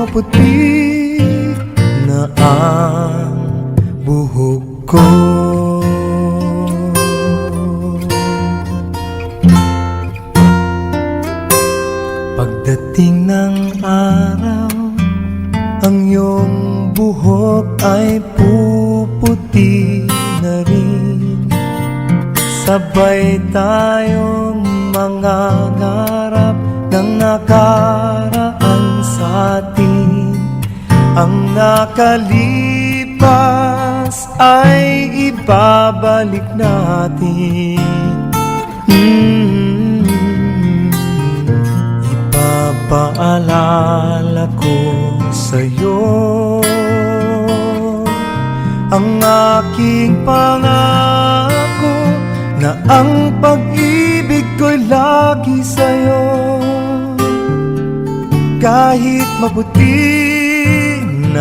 maputi na ang buhok ko. Pagdating ng araw Ang iyong buhok ay puputi na rin. Sabay tayong mga ngarap ng nakaraan nakalipas ay ibabalik natin Mm. Ipapaalala ko sa'yo Ang aking pangako Na ang pag-ibig ko'y lagi sa'yo Kahit mabuti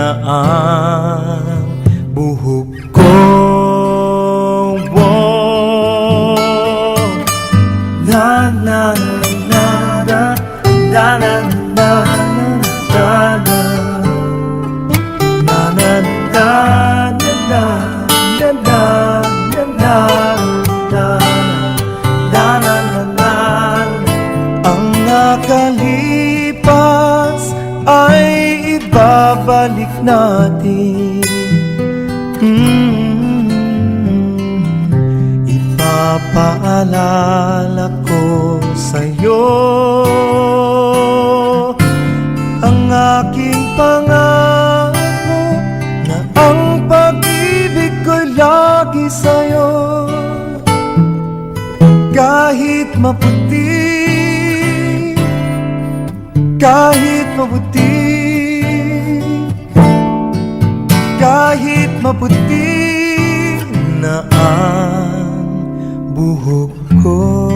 na ang buhok ko na na na na na na ibabalik natin Mm. Ipapaalala ko sa'yo Ang aking pangako Na ang pag-ibig ko'y lagi sa'yo Kahit maputi Kahit maputi kahit maputi na ang buhok ko